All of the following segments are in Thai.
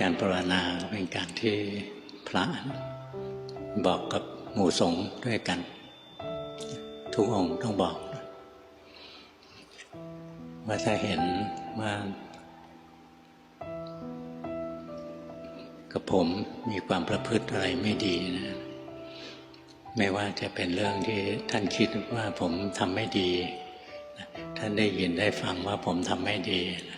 การปรารนาเป็นการที่พระบอกกับหมู่สงฆ์ด้วยกัน ทุกองค์ต้องบอก ว่าถ้าเห็นว่ากับผมมีความประพฤติอะไรไม่ดีนะ ไม่ว่าจะเป็นเรื่องที่ท่านคิดว่าผมทำไม่ดี ท่านได้ยินได้ฟังว่าผมทำไม่ดีนะ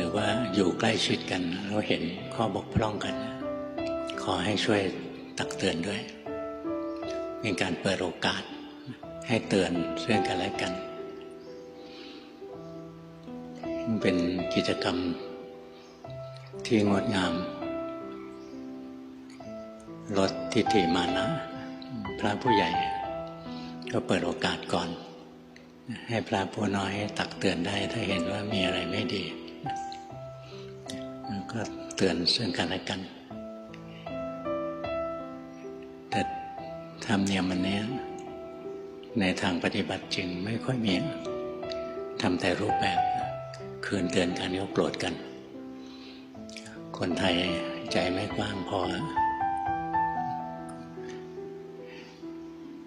หรือว่าอยู่ใกล้ชิดกันเราเห็นข้อบกพร่องกัน ขอให้ช่วยตักเตือนด้วย เป็นการเปิดโอกาส ให้เตือนซึ่องกันและกันเป็นกิจกรรมที่งดงามลดทิฏฐิมานะ พระผู้ใหญ่ ก็เปิดโอกาสก่อน ให้พระผู้น้อยตักเตือนได้ถ้าเห็นว่ามีอะไรไม่ดี ก็เตือนซึ่งกันและกัน แต่ธรรมเนียมมันเนี้ยในทางปฏิบัติจริงไม่ค่อยมีทำแต่รูปแบบคืนเตือนกันก็โกรธกัน คนไทยใจไม่กว้างพอ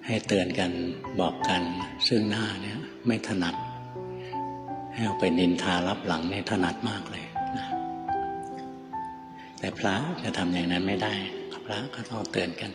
ให้เตือนกันบอกกันซึ่งหน้าเนี่ยไม่ถนัด ให้เอาไปนินทารับหลังเนี่ยถนัดมากเลย แต่พระจะทำอย่างนั้นไม่ได้พระก็ต้องเตือนกัน